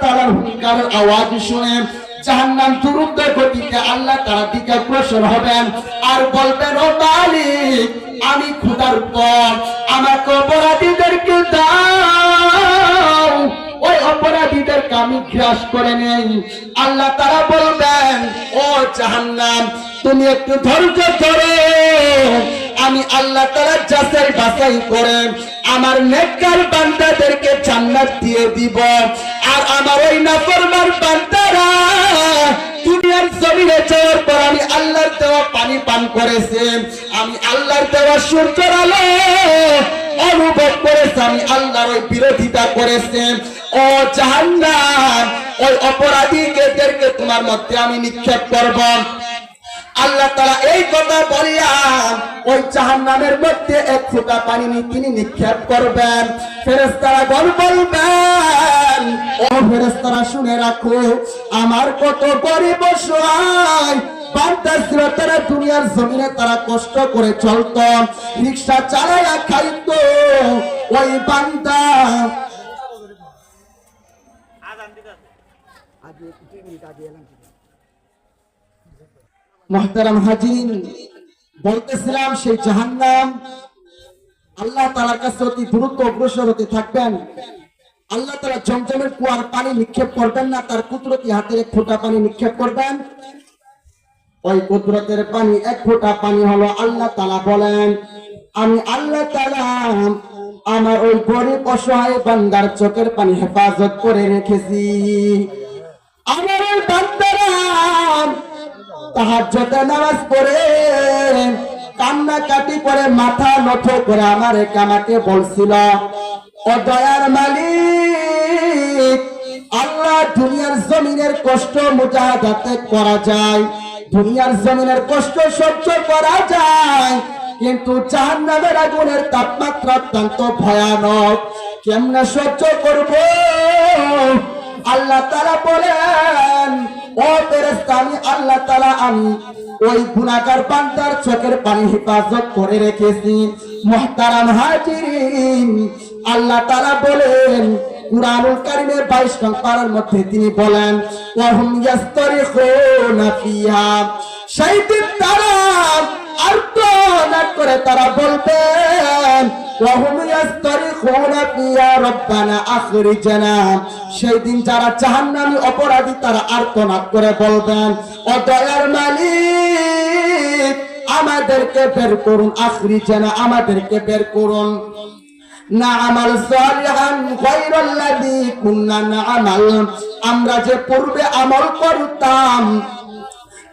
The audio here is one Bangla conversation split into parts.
তাআলার হুঙ্কারের আওয়াজ শুনে জাহান্নাম গতিতে আল্লাহ দিকে অগ্রসর হবেন। আর বলবেন, ও মালিক, আমি ক্ষুধার পর, আমাকে অপরাধীদেরকে দাও। ওই অপরাধীদেরকে আমি গ্রাস করে নেই। আল্লাহ তারা বলবেন, ও জাহান্নাম, তুমি একটু ধৈর্য ধরো। আমি আল্লাহ তারা যাচাই বাছাই করে আমার নেককার বান্দাদেরকে জান্নাত দিয়ে দিব। আর আমার ওই নাফরমান বান্দারা দুনিয়ার জমিনে যাওয়ার পর আমি আল্লাহর দেওয়া পানি পান করেছে। আমি আল্লাহর দেওয়া সূর্যের আলো অনুভব করেছে। আমি আল্লাহর ওই বিরোধিতা করেছে। ও জাহান্নাম, ওই অপরাধী অপরাধীদেরকে তোমার মধ্যে আমি নিক্ষেপ করব। আল্লাহ তারা এই কথা বলিয়া ওই জাহান্নামের মধ্যে এক ফোঁটা পানি তিনি নিক্ষেপ করবেন। ফেরেস্তারা গল বলবেন ও ফেরেস্তারা শুনে রাখো আমার কত গরিব ছিল তারা দুনিয়ার জমিনে তারা কষ্ট করে চলতো। রিক্সা চালাইয়া খাইতো। ওই বান্দা মহতারাম হাজিন, বলতেছিলাম সেই জাহান্নাম আল্লাহ তালার কাছে অতি দ্রুত অগ্রসর হতে থাকবেন। আল্লাহ তালা জমজমের কুয়ার পানি নিক্ষেপ করবেন না, তার কুদরতি হাতের এক ফোঁটা পানি নিক্ষেপ করবেন। ওই কুদরতের পানি, এক ফোঁটা পানি হলো আল্লাহ তালা বলেন, আমি আল্লাহ তালা আমার ওই গরিব অসহায় বান্দার চোখের পানি হেফাজত করে রেখেছি। আমার ওই বান্দারা নামাজ পড়ে, কান্না কাটি করে মাথা নত করে আমার কামাকে বলছিল, ও দয়ার মালিক, আল্লাহ দুনিয়ার জমিনের কষ্ট মুজাহাদাতে করা যায়, দুনিয়ার জমিনের কষ্ট সহ্য করা যায়, কিন্তু জাহান্নামের আগুনের তাপমাত্রা অত্যন্ত ভয়ানক। কেমনে সহ্য করব? আল্লাহ তারা বলেন আমি আল্লাহ তাআলা আমি ওই গুনাহগার বান্দার চোখের পানি হেফাজত করে রেখেছি। আল্লাহ বলেন, কুরআনুল কারীমের 22 নং পারার মধ্যে তিনি বলেন আর্তনাদ করে তারা বলবেন সেই দিন অপরাধী, তারা আর্তনাদ করে বলবেন ও দয়ার মালিক, আমাদেরকে বের করুন, আখরিজনা আমাদেরকে বের করুন। আমরা যে পূর্বে আমল করতাম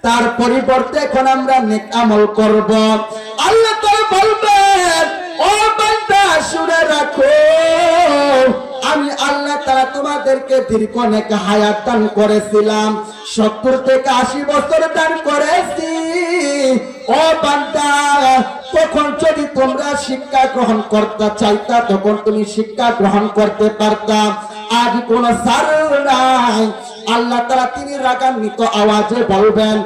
তার পরিবর্তে এখন আমরা নেক আমল করব। আল্লাহ তাআলা বলবেন, ও বান্দা, শুনে রাখো। আমি আল্লাহ তাআলা তোমাদেরকে দীর্ঘ নেক হায়াত দান করেছিলাম। 70 থেকে 80 বছর দান করেছি। ও বান্দা, তখন যদি তোমরা শিক্ষা গ্রহণ করতে চাইতা, তখন তুমি শিক্ষা গ্রহণ করতে পারতাম আজ কোন সার নাই। আল্লাহ তারা তিনি রাগান্বিত আওয়াজে বলবেন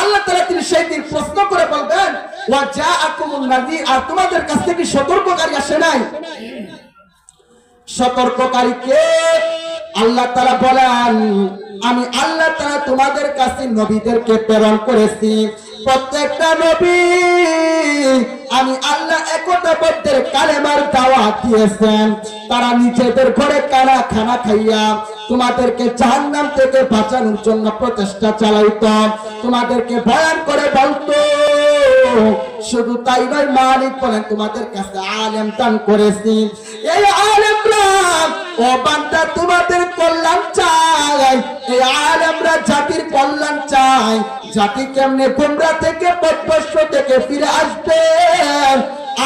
আল্লাহ তারা তিনি সেই দিন প্রশ্ন করে বলবেন, ওয়া জাআকুমুন নাযীর, আর তোমাদের কাছ থেকে সতর্ককারী আসে নাই? সতর্ককারীকে আল্লাহ তারা বলেন, আমি আল্লাহ তারা তোমাদের কাছে নবীদেরকে প্রেরণ করেছি। প্রত্যেকটা নবী, আমি আল্লাহ একতা বদ্ধের কালেমার দাওয়াত দিয়েছেন। তারা নিজেদের ঘরে কানা খানা খাইয়া তোমাদেরকে জাহান্নাম থেকে বাঁচানোর জন্য প্রচেষ্টা চালাইত। তোমাদেরকে বয়ান করে বলতো শুধু তাই নয়, মালিক বলেন, তোমাদের কাছে আলেম দান করেছি। এই আলেমরা, ও বান্দা, তোমাদের কল্যাণ চাই। এই আলেমরা জাতির কল্যাণ চাই। জাতি কেমনে গোমরা থেকে, পথভ্রষ্ট থেকে ফিরে আসবে?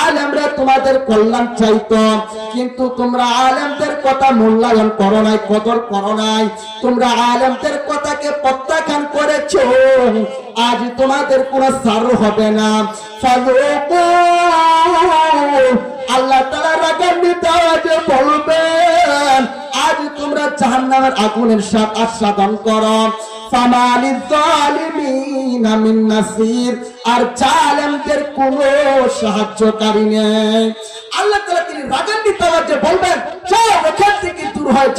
আলেমরা তোমাদের কল্যাণ চাইতো। কিন্তু তোমরা আলেমদের কথা মূল্যায়ন করো নাই, কদর করো নাই। তোমরা আলেমদের কথাকে প্রত্যাখ্যান করেছ? আজ তোমাদের কোনো সার হবে না। আল্লাহ বলবেন, আজ তোমরা জাহান্নামের আগুনের স্বাদ আস্বাদন করো। কোনো সাহায্যকারী নেই। আল্লাহ তিনি থেকে হয়ে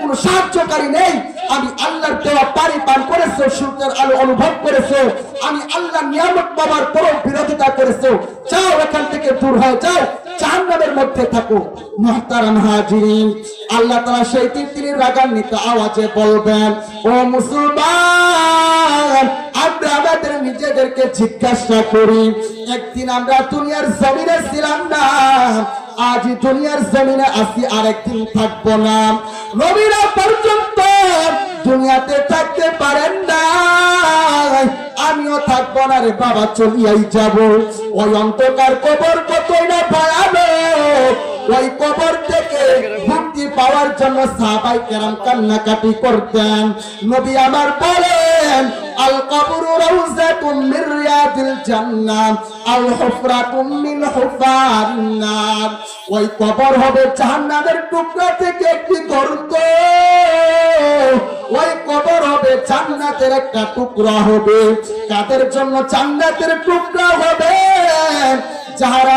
কোনো সাহায্যকারী নেই। আমি আল্লাহর দেওয়া পানি পান করেছ, সূর্যের আলো অনুভব করেছ, আমি আল্লাহর নিয়ামত পাওয়ার পরও বিরোধিতা করেছ। যাও এখান থেকে দূর হয়ে যাও, জাহান্নামের মধ্যে থাকো। মুহতারাম আল্লাহ তাআলা সেই তিতির রাগান্বিত আওয়াজে বলবেন, ও মুসলমান, আমরা আমাদের নিজেদেরকে জিজ্ঞাসা করি, একদিন আমরা দুনিয়ার জমিনে ছিলাম না আজ দুনিয়ার জমিনে আসি আর একদিন থাকব না। নবীরা পর্যন্ত দুনিয়াতে থাকতে পারেন না আমিও থাকব না রে বাবা, চলিয়াই যাব। ওই অন্তকার কবর কতই না পাড়াবে ওই কবর থেকে মুক্তি পাওয়ার জন্য সাহাবাই কেরাম কান্নাকাটি করতেন। নবী আমার বলেন আল কবরু ওই কবর হবে জাহান্নামের টুকরা থেকে একটি গর্ত। ওই কবর হবে জান্নাতের একটা টুকরা হবে। কাদের জন্য জান্নাতের টুকরা হবে? যাহারা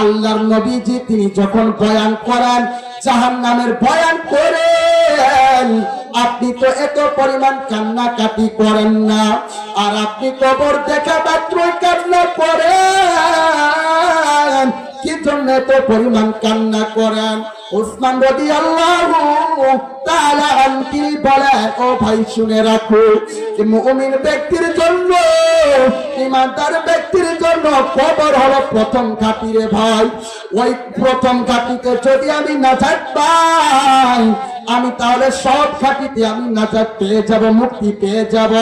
আল্লাহর নবীজি তিনি যখন বয়ান করেন, জাহান্নামের বয়ান করেন, আপনি তো এত পরিমাণ কান্নাকাটি করেন না, আর আপনি কবর দেখা মাত্রই কান্না করেন। কি জন্য এত পরিমাণ কান্না করেন? উসমান রদি আল্লাহ তাআলা আনকি বলে ও ভাই, শুনে রাখো মুমিন ব্যক্তির জন্য ইমানদার ব্যক্তির জন্য কবর হলো প্রথম ঘাটি রে ভাই। ওই প্রথম ঘাটিতে যদি আমি না পাই, আমি তাহলে সব ঘাটিতে আমি নাজাত পেয়ে যাব, মুক্তি পেয়ে যাব।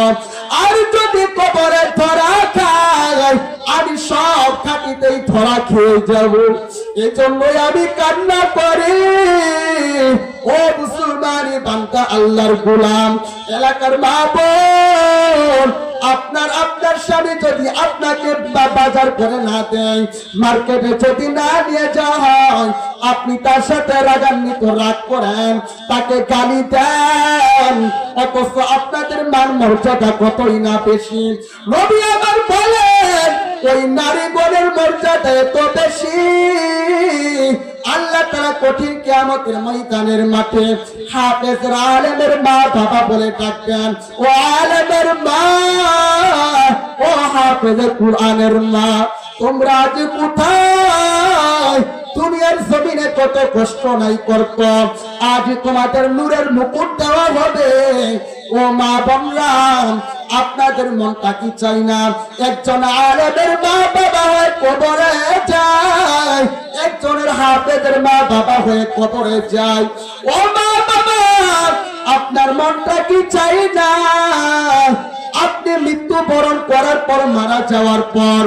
আর যদি কবরে ধরা খাই, আমি সব ঘাটিতেই ধরা খেয়ে যাব। এই জন্যই আমি কান্না করি। ও মুসলমানি বান্দা, আল্লাহর গোলাম, এলাকার মা বোন, আপনার যদি আপনাকে বাজার করে না দেয় মার্কেটে যদি না নিয়ে হয় আপনি তার সাথে রাগান্বিত রাগ করেন, তাকে গালি দেন। অথচ আপনাদের মান মর্যাদা কতই না বেশি? নবী আমার বলেন, ওই নারী গণের মর্যাদা এত বেশি। আল্লাহ তারা কঠিন কিয়ামতের ময়দানের মাঠে হাফেজ আলেমের মা বাবা বলে ডাকবেন। ও আলেমের মা ও হাফেজ কুরআনের মা, তোমরা আজ কোথায়? জমিনে কত কষ্ট নাই করত। আজ তোমাদের নূরের মুকুট দেওয়া হবে। ও মা আপনাদের মনটা কি চাই না? একজন আলেমের মা বাবা হয়ে কবরে যায়। একজনের হাফেদের মা বাবা হয়ে কবরে যায়। ও মা আপনার মনটা কি চাই না? আপনি মৃত্যুবরণ করার পর, মারা যাওয়ার পর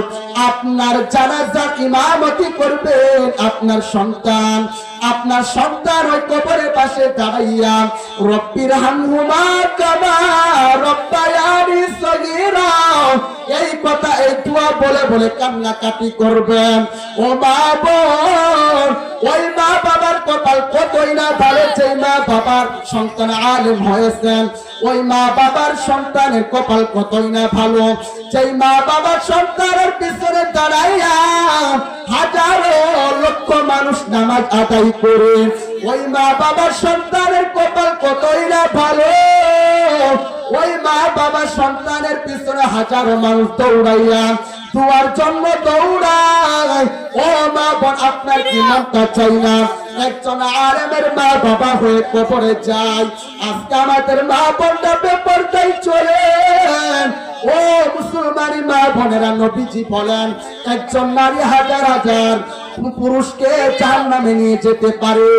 আপনার জানাজার ইমামতি করবেন। আপনার সন্তান আপনার সন্তান ওই কবরের পাশে দাঁড়াইয়া, রব্বির হানহুমা কামা রব্বায়ানি সগীরা। এই কথা, এই দোয়া বলে বলে কান্নাকাটি করবেন। ও মা ওই মা বাবার কপাল কতই না ভালো যে মা বাবার সন্তান আলেম হয়েছেন, ওই মা বাবার সন্তানের কপাল কতই না ভালো, যেই মা বাবার সন্তানের পিছনে দাঁড়াইয়া হাজারো লক্ষ মানুষ নামাজ আদায় করে, ওই মা বাবার সন্তানের কপাল কতই না ভালো। ওই মা বাবা সন্তানের পিছনে হাজারো মানুষ দৌড়াইয়া দুয়ার জন্য দৌড়ায়। ও মা বোন, আপনার কি মনটা চাই না? একজন আরেমের মা বাবা হয়ে কবরে যায়। আজকে আমাদের মা বোনটা বেপরদাই চলে ও মুসলমানি মা বোনেরা, নবীজি বলেন, একজন নারী হাজার হাজার পুরুষকে জাহান নামে নিয়ে যেতে পারে।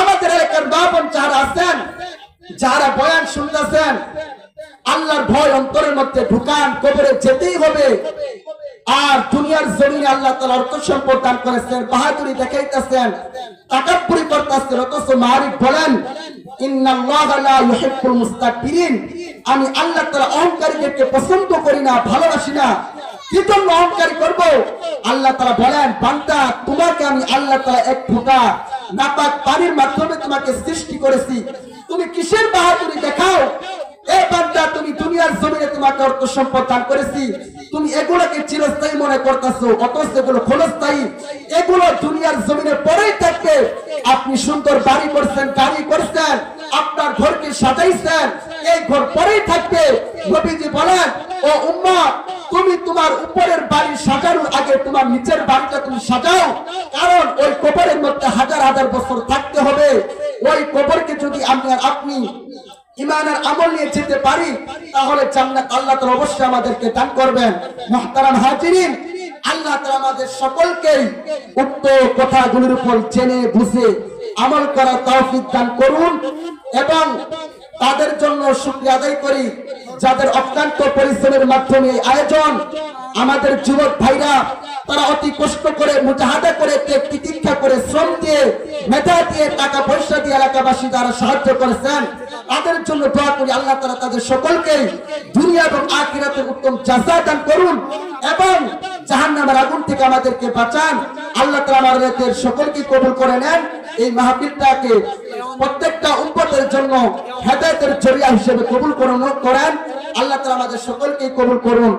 আমাদের এলাকার মা বোন চার আছেন যারা বয়ান শুনতেছেন, আল্লাহর ভয় অন্তরের মধ্যে ঢুকান, কবরে যেতেই হবে। আর দুনিয়ার জমিনে আল্লাহ তালা অর্থ সম্পদ দান করেছেন, বাহাদুরি দেখাইতেছেন, তাকাব্বুরি করতেছেন, অথচ মারিফ বলেন আমি আল্লাহ তাআলা অহংকারীদেরকে পছন্দ করি না, ভালোবাসি না। কি জন্য অহংকারী করব? আল্লাহ তালা বলেন, বান্দা, তোমাকে আমি আল্লাহ তালা এক ফোঁটা নাপাক পানির মাধ্যমে তোমাকে সৃষ্টি করেছি। তুমি কিসের বাহাদুরি দেখাও? এ বান্দা, তুমি দুনিয়ার জমিনে তোমাকে অর্থ সম্পদ দান করেছি। তুমি এগুলোকে চিরস্থায়ী মনে করতেছো, অথচ এগুলো ক্ষণস্থায়ী। এগুলো দুনিয়ার জমিনে পরেই থাকবে। আপনি সুন্দর বাড়ি করছেন, গাড়ি করছেন, আপনার ঘরকে সাজাইছেন, এই ঘর পরেই থাকবে। নবীজি বলেন, ও উম্মা তুমি তোমার উপরের বাড়ি সাজানোর আগে তোমার নিচের বাড়িটা তুমি সাজাও। কারণ ওই কবরের মধ্যে হাজার হাজার বছর থাকতে হবে। ওই কবরকে যদি আপনি আর আপনি ইমানের আমল নিয়ে যেতে পারি, তাহলে জান্নাত আল্লাহ তাআলা অবশ্যই আমাদেরকে দান করবেন। মুহতারাম হাজিরিন, আল্লাহ তাআলা আমাদের সকলকেই উক্ত কথাগুলির উপর জেনে বুঝে আমল করার তৌফিক দান করুন এবং তাদের জন্য শুকরিয়া আদায় করি। যাদের অক্লান্ত পরিশ্রমের মাধ্যমে আয়োজন আমাদের যুবক ভাইরা তারা অতি কষ্ট করে, মুজাহাদা করে তিতিক্ষা করে, শ্রম দিয়ে, মেধা দিয়ে, টাকা পয়সা দিয়ে এলাকাবাসী যারা সাহায্য করেছেন, তাদের জন্য দোয়া করি আল্লাহ তারা তাদের সকলকে দুনিয়া এবং আখিরাতের উত্তম জাজা দান করুন এবং জাহান্নামের আগুন থেকে আমাদেরকে বাঁচান। আল্লাহ তাআলা আমাদের সকলকে কবুল করে নেন। এই মাহফিলটাকে প্রত্যেকটা উম্মতের জন্য হেদায়েতের জরিয়া হিসেবে কবুল করেন আল্লাহ তালা আমাদের সকলকে কবুল করুন।